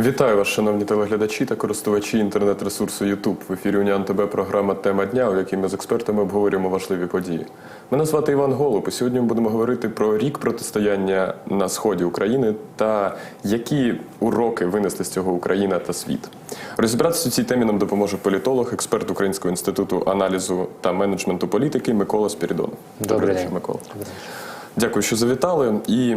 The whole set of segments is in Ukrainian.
Вітаю вас, шановні телеглядачі та користувачі інтернет-ресурсу YouTube. В ефірі Уніан ТБ програма Тема дня, у якій ми з експертами обговорюємо важливі події. Мене звати Іван Голуб, і сьогодні ми будемо говорити про рік протистояння на сході України та які уроки винесли з цього Україна та світ. Розібратися у цій темі нам допоможе політолог, експерт Українського інституту аналізу та менеджменту політики Микола Спірідонов. Добрий день. Микола. Дякую, що завітали. І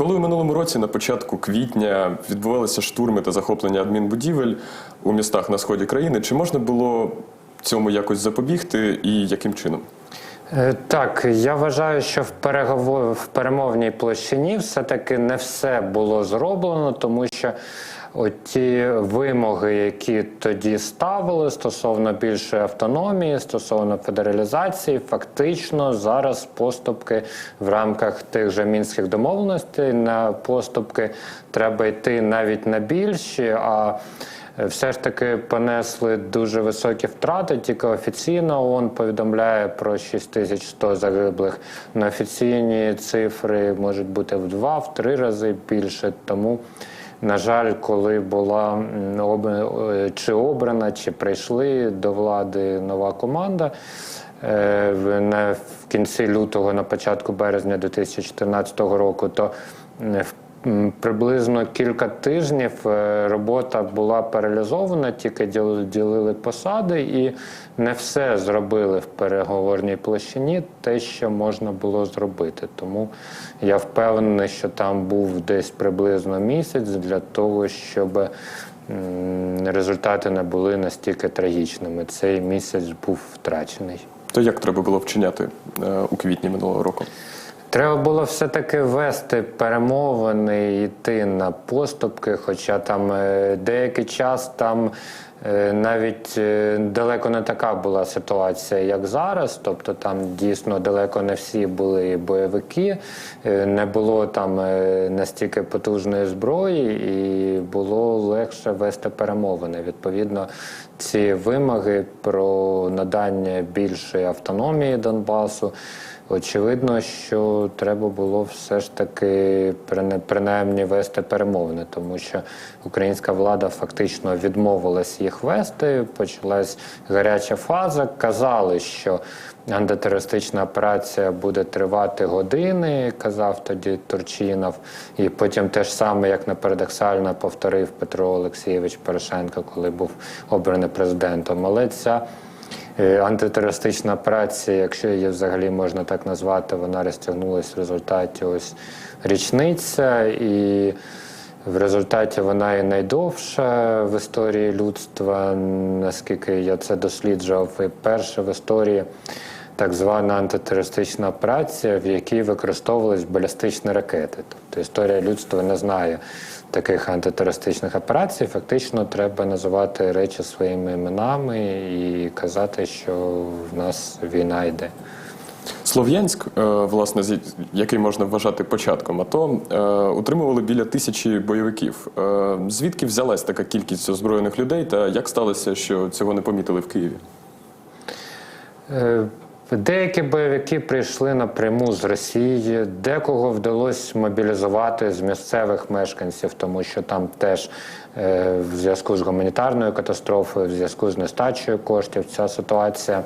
коли у минулому році, на початку квітня, відбувалися штурми та захоплення адмінбудівель у містах на сході країни, чи можна було цьому якось запобігти і яким чином? Е, Так, я вважаю, що в переговор в перемовній площині все-таки не все було зроблено, тому що ті вимоги, які тоді ставили стосовно більшої автономії, стосовно федералізації, фактично зараз поступки в рамках тих же мінських домовленостей на поступки треба йти навіть на більші. а все ж таки понесли дуже високі втрати. Тільки офіційно ООН повідомляє про 6100 загиблих. Неофіційні цифри можуть бути в два-в три рази більше. Тому, на жаль, коли була е, чи обрана, чи прийшли до влади нова команда. е, в- кінці лютого, на початку березня 2014 року, то в Приблизно кілька тижнів е, робота була паралізована, тільки ділили посади, і не все зробили в переговорній площині, те, що можна було зробити. Тому я впевнений, що там був десь приблизно місяць для того, щоб результати не були настільки трагічними. Цей місяць був втрачений. То як треба було вчиняти е, у квітні минулого року? Треба було все-таки вести перемовини, йти на поступки, хоча там е, деякий час там е, навіть е, далеко не така була ситуація, як зараз. Тобто там дійсно далеко не всі були бойовики, не було там настільки потужної зброї, і було легше вести перемовини. Відповідно, ці вимоги про надання більшої автономії Донбасу. Очевидно, що треба було все ж таки принаймні вести перемовини, тому що українська влада фактично відмовилась їх вести. Почалась гаряча фаза. Казали, що антитерористична операція буде тривати години, казав тоді Турчинов. І потім те ж саме, як не парадоксально, повторив Петро Олексійович Порошенко, коли був обраний президентом. Але ця Антитерористична операція, якщо її взагалі можна так назвати, вона розтягнулася в результаті ось річниця, і в результаті вона і найдовша в історії людства, наскільки я це досліджував, і перша в історії так звана антитерористична операція, в якій використовувались балістичні ракети. Тобто історія людства не знає таких антитерористичних операцій. Фактично треба називати речі своїми іменами і казати, що в нас війна йде. Слов'янськ, е, власне, який можна вважати початком АТО, е, утримували біля тисячі бойовиків. Е, Звідки взялась така кількість озброєних людей, та як сталося, що цього не помітили в Києві? Деякі бойовики прийшли напряму з Росії, декого вдалося мобілізувати з місцевих мешканців, тому що там теж е, в зв'язку з гуманітарною катастрофою, в зв'язку з нестачею коштів, ця ситуація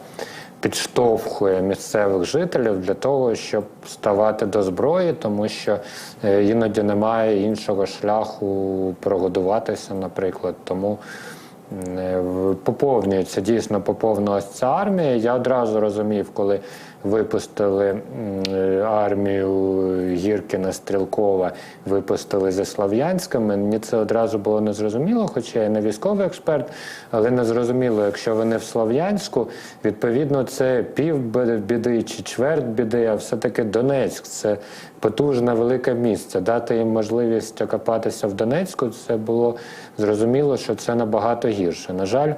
підштовхує місцевих жителів для того, щоб ставати до зброї, тому що е, іноді немає іншого шляху прогодуватися, наприклад. Тому Поповнюється дійсно поповнилася ця армія. Я одразу розумів, коли випустили е, армію Гіркіна Стрілкова, випустили зі Слов'янська. Мені це одразу було незрозуміло, хоча я не військовий експерт, але незрозуміло, якщо вони в Слов'янську, відповідно, це пів біди чи чверть біди, а все-таки Донецьк це потужне велике місце. Дати їм можливість окопатися в Донецьку, це було зрозуміло, що це набагато гірше. На жаль,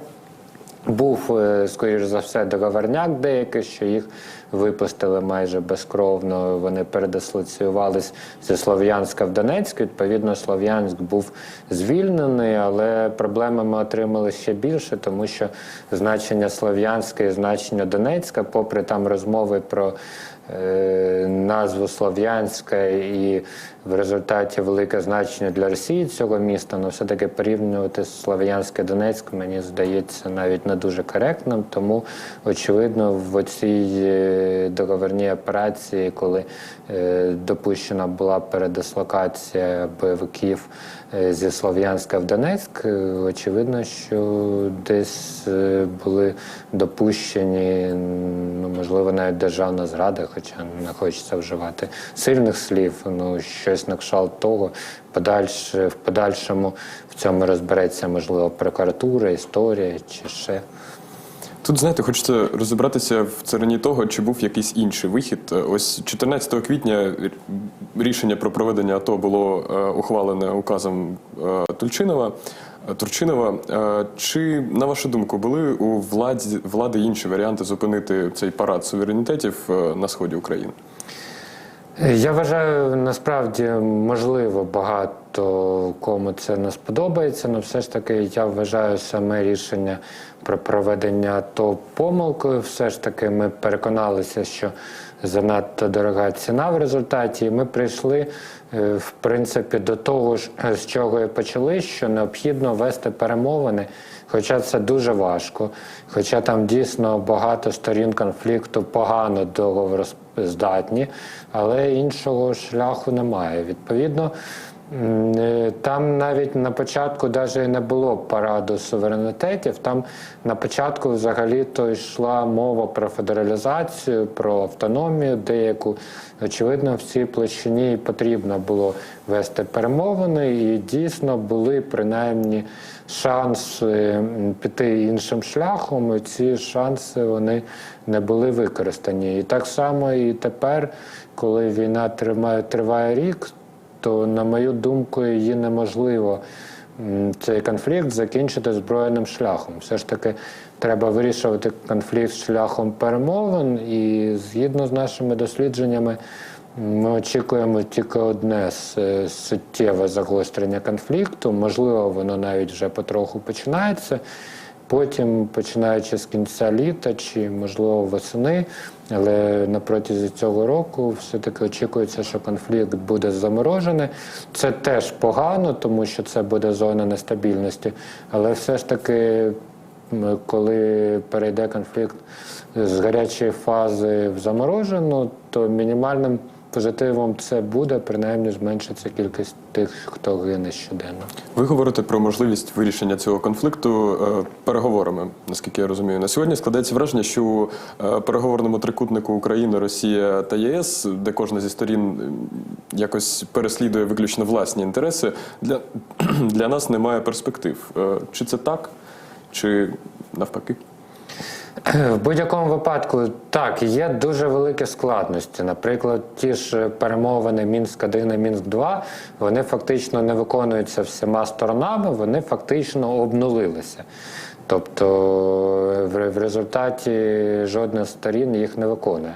був, е, скоріш за все, договорняк деякий, що їх випустили майже безкровно. Вони передислоціювались зі Слов'янська в Донецьк. Відповідно, Слов'янськ був звільнений, але проблеми ми отримали ще більше, тому що значення Слов'янська і значення Донецька, попри там розмови про назву Слов'янське і в результаті велике значення для Росії цього міста, але все-таки порівнювати Слов'янське Донецьк, мені здається, навіть не дуже коректним. Тому, очевидно, в цій е, договірній операції, коли е, допущена була передислокація бойовиків е, зі Слов'янська в Донецьк, е, очевидно, що десь е, були допущені, ну можливо, навіть державна зрада, хоча не хочеться вживати сильних слів. Ну щось на кшалт того. Подальше в подальшому в цьому розбереться можливо прокуратура, історія чи ще. Тут, знаєте, хочеться розібратися в царині того, чи був якийсь інший вихід. Ось 14 квітня рішення про проведення АТО було е, ухвалене указом е, Тульчинова. е, Турчинова. Чи, на вашу думку, були у владі, влади інші варіанти зупинити цей парад суверенітетів на сході України? Я вважаю, насправді можливо багато кому це не сподобається, але все ж таки я вважаю саме рішення про проведення АТО помилкою. Все ж таки ми переконалися, що занадто дорога ціна в результаті. І ми прийшли е, в принципі до того ж, з чого і почали, що необхідно вести перемовини. Хоча це дуже важко, хоча там дійсно багато сторін конфлікту погано договороздатні, але іншого шляху немає. Відповідно, там навіть на початку навіть не було параду суверенітетів. Там на початку взагалі то йшла мова про федералізацію, про автономію деяку. Очевидно, в цій площині потрібно було вести перемовини, і дійсно були принаймні шанси піти іншим шляхом. І ці шанси вони не були використані. І так само і тепер, коли війна триває рік, то, на мою думку, її неможливо цей конфлікт закінчити збройним шляхом. Все ж таки треба вирішувати конфлікт шляхом перемовин, і згідно з нашими дослідженнями. Ми очікуємо тільки одне с- суттєве загострення конфлікту. Можливо, воно навіть вже потроху починається. Потім, починаючи з кінця літа чи можливо восени, але на протязі цього року все-таки очікується, що конфлікт буде заморожений. Це теж погано, тому що це буде зона нестабільності. Але все ж таки, коли перейде конфлікт з гарячої фази в заморожену, то мінімальним позитивом це буде, принаймні зменшиться кількість тих, хто гине щоденно. Ви говорите про можливість вирішення цього конфлікту е, переговорами, наскільки я розумію. На сьогодні складається враження, що у е, переговорному трикутнику України, Росія та ЄС, де кожна зі сторін якось переслідує виключно власні інтереси, для, для нас немає перспектив. Е, Чи це так, чи навпаки? В будь-якому випадку так є дуже великі складності. Наприклад, ті ж перемовини Мінськ 1 і Мінськ 2 вони фактично не виконуються всіма сторонами, вони фактично обнулилися. Тобто в результаті жодна з сторін їх не виконує.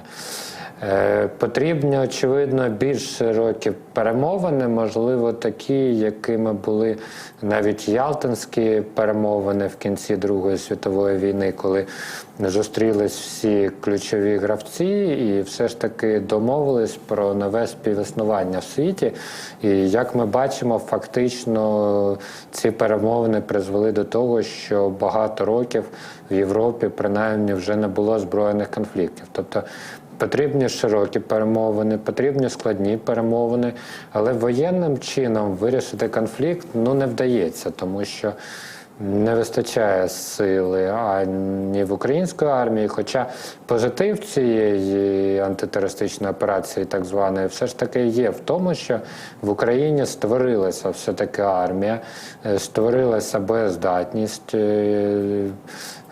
Е, Потрібні, очевидно, більш широкі перемовини, можливо, такі, якими були навіть ялтинські перемовини в кінці Другої світової війни, коли зустрілись всі ключові гравці і все ж таки домовились про нове співіснування в світі. І як ми бачимо, фактично ці перемовини призвели до того, що багато років в Європі принаймні вже не було збройних конфліктів. Тобто Потрібні широкі перемовини, потрібні складні перемовини, але воєнним чином вирішити конфлікт ну не вдається, тому що не вистачає сили ані в української армії. Хоча позитив цієї антитерористичної операції, так званої, все ж таки є в тому, що в Україні створилася все таки армія, е, створилася боєздатність.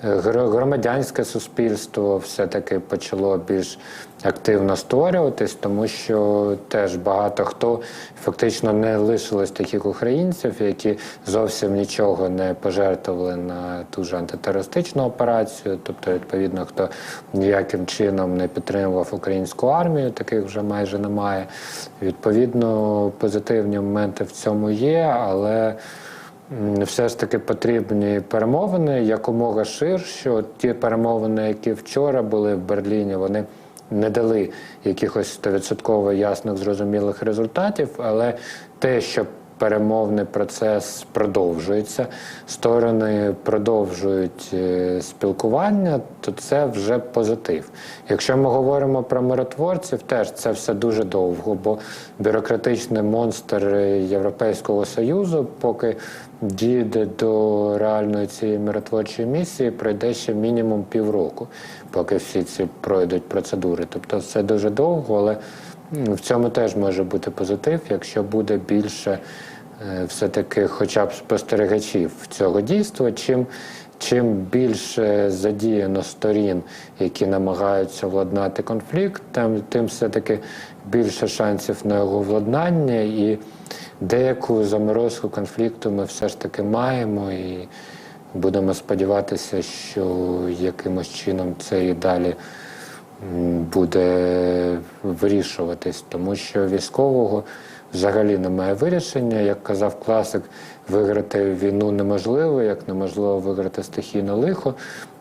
Гр- Громадянське суспільство все-таки почало більш активно створюватись, тому що теж багато хто фактично не лишилось таких українців, які зовсім нічого не пожертвували на ту ж антитерористичну операцію. Тобто, відповідно, хто ніяким чином не підтримував українську армію, таких вже майже немає. Відповідно, позитивні моменти в цьому є, але. Все ж таки потрібні перемовини якомога ширші. От ті перемовини, які вчора були в Берліні, вони не дали якихось стовідсотково ясних зрозумілих результатів, але те, що перемовний процес продовжується, сторони продовжують е, спілкування, то це вже позитив. Якщо ми говоримо про миротворців, теж це все дуже довго, бо бюрократичний монстр Європейського Союзу, поки дійде до реальної цієї миротворчої місії, пройде ще мінімум півроку, поки всі ці пройдуть процедури. Тобто це дуже довго, але в цьому теж може бути позитив, якщо буде більше е, все-таки хоча б спостерігачів цього дійства, чим, чим більше задіяно сторін, які намагаються владнати конфлікт, тим, все-таки більше шансів на його владнання і деяку заморозку конфлікту ми все ж таки маємо і будемо сподіватися, що якимось чином це і далі буде вирішуватись, тому що військового взагалі немає вирішення. Як казав класик, виграти війну неможливо, як неможливо виграти стихійне лихо,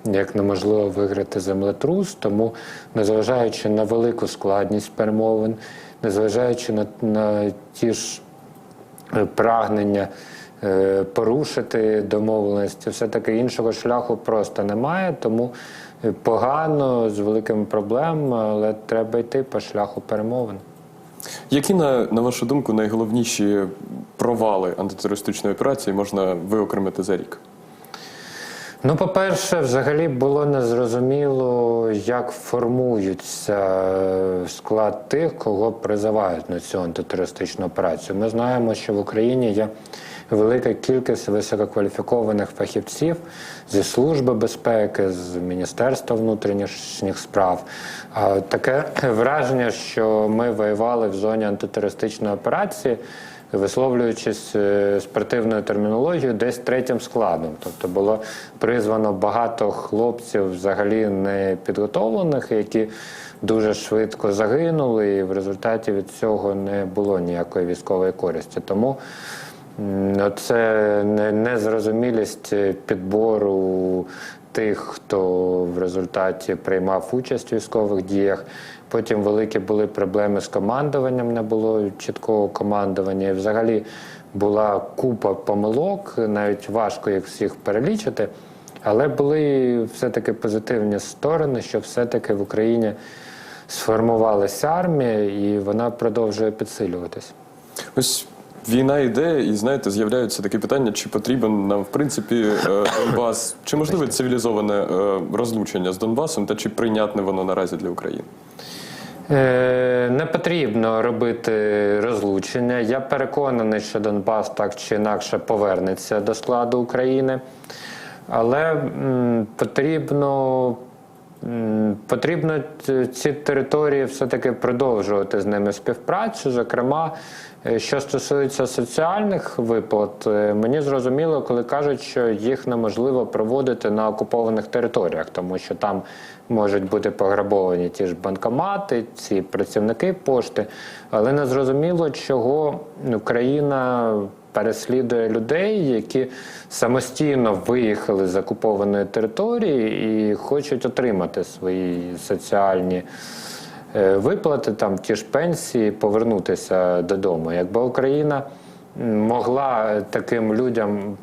як неможливо виграти землетрус. Тому, незважаючи на велику складність перемовин, незважаючи на, на ті ж е, прагнення е, порушити домовленості, все-таки іншого шляху просто немає, тому погано з великими проблемами, але треба йти по шляху перемовин. Які, на, на вашу думку, найголовніші провали антитерористичної операції можна виокремити за рік? Ну, по-перше, взагалі було незрозуміло, як формується е, склад тих, кого призивають на цю антитерористичну операцію. Ми знаємо, що в Україні є велика кількість висококваліфікованих фахівців зі служби безпеки, з Міністерства внутрішніх справ. Таке враження, що ми воювали в зоні антитерористичної операції висловлюючись е, спортивною термінологією, десь третім складом. Тобто було призвано багато хлопців взагалі не підготовлених, які дуже швидко загинули, і в результаті від цього не було ніякої військової користі. Тому це незрозумілість підбору тих, хто в результаті приймав участь у військових діях. Потім великі були проблеми з командуванням, не було чіткого командування. І взагалі була купа помилок, навіть важко їх всіх перелічити. Але були все-таки позитивні сторони, що все-таки в Україні сфармувалася армія, і вона продовжує підсилюватись. Ось війна йде, і знаєте, з'являються такі питання, чи потрібен нам, в принципі, е, Донбас, чи можливе цивілізоване е, розлучення з Донбасом, та чи прийнятне воно наразі для України? Е, Не потрібно робити розлучення. Я переконаний, що Донбас так чи інакше повернеться до складу України. Але потрібно, потрібно ці території все-таки продовжувати з ними співпрацю. Зокрема, е, що стосується соціальних виплат, е, мені зрозуміло, коли кажуть, що їх неможливо проводити на окупованих територіях, тому що там можуть бути пограбовані ті ж банкомати, ці працівники пошти, але не зрозуміло, чого Україна переслідує людей, які самостійно виїхали з окупованої території і хочуть отримати свої соціальні е, виплати, там ті ж пенсії, повернутися додому. Якби Україна могла таким людям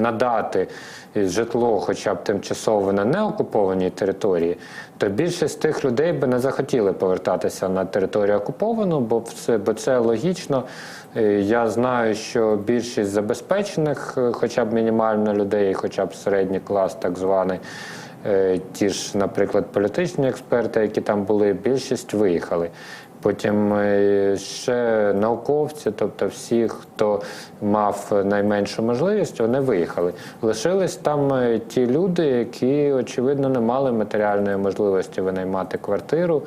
надати житло, хоча б тимчасово на неокупованій території, то більшість тих людей би не захотіли повертатися на територію окуповану, бо це, бо це логічно. Е, Я знаю, що більшість забезпечених, е, хоча б мінімально людей, хоча б середній клас, так званий, е, ті ж, наприклад, політичні експерти, які там були, більшість виїхали. Потім е, ще науковці, тобто всі, хто мав найменшу можливість, вони виїхали. Лишились там е, ті люди, які очевидно не мали матеріальної можливості винаймати квартиру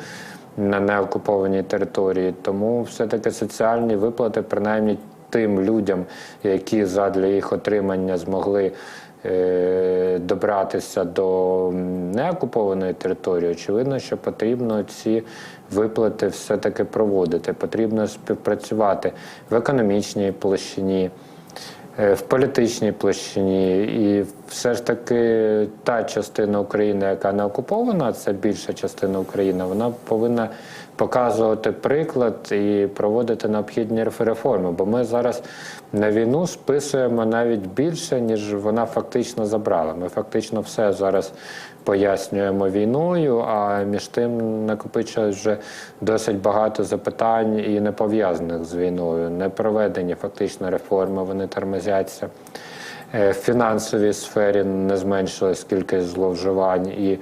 на неокупованій території. Тому все-таки соціальні виплати, принаймні тим людям, які задля їх отримання змогли добратися до неокупованої території, очевидно, що потрібно ці виплати все-таки проводити. Потрібно співпрацювати в економічній площині. е, в політичній площині. І все ж таки та частина України, яка не окупована, це більша частина України, вона повинна показувати приклад і проводити необхідні реформи. Бо ми зараз на війну списуємо навіть більше, ніж вона фактично забрала. Ми фактично все зараз пояснюємо війною, а між тим накопичують вже досить багато запитань і не пов'язаних з війною. Не проведені фактично реформи, вони тормозяться. Е, В фінансовій сфері не зменшилась кількість зловживань і.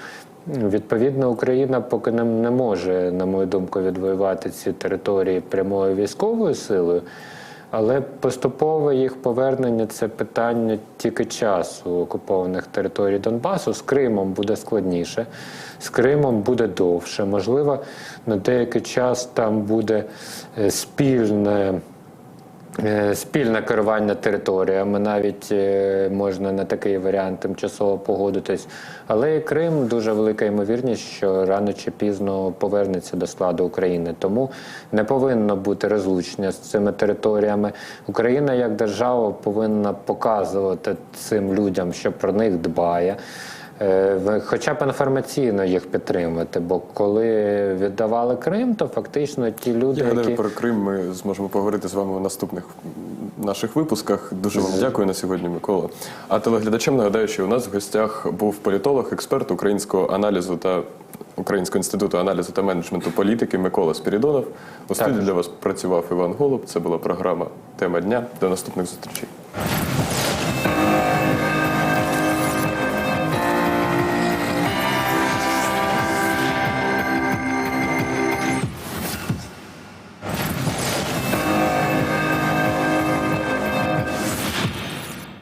Відповідно, Україна поки не, не може, на мою думку, відвоювати ці території прямою військовою силою, але поступове їх повернення це питання тільки часу окупованих територій Донбасу. З Кримом буде складніше, з Кримом буде довше. Можливо, на деякий час там буде е, спільне. Е, Спільне керування територіями, навіть е, можна на такий варіант тимчасово погодитись. Але і Крим дуже велика ймовірність, що рано чи пізно повернеться до складу України. Тому не повинно бути розлучення з цими територіями. Україна як держава повинна показувати цим людям, що про них дбає. Е, Хоча б інформаційно їх підтримати, бо коли віддавали Крим, то фактично ті люди, Я гадаю, які про Крим ми зможемо поговорити з вами у наступних наших випусках. Дуже вам дякую на сьогодні, Микола. А телеглядачам нагадаю, що у нас в гостях був політолог, експерт українського аналізу та Українського інституту аналізу та менеджменту політики Микола Спірідонов. У студії для вас працював Іван Голуб. Це була програма Тема дня. До наступних зустрічей.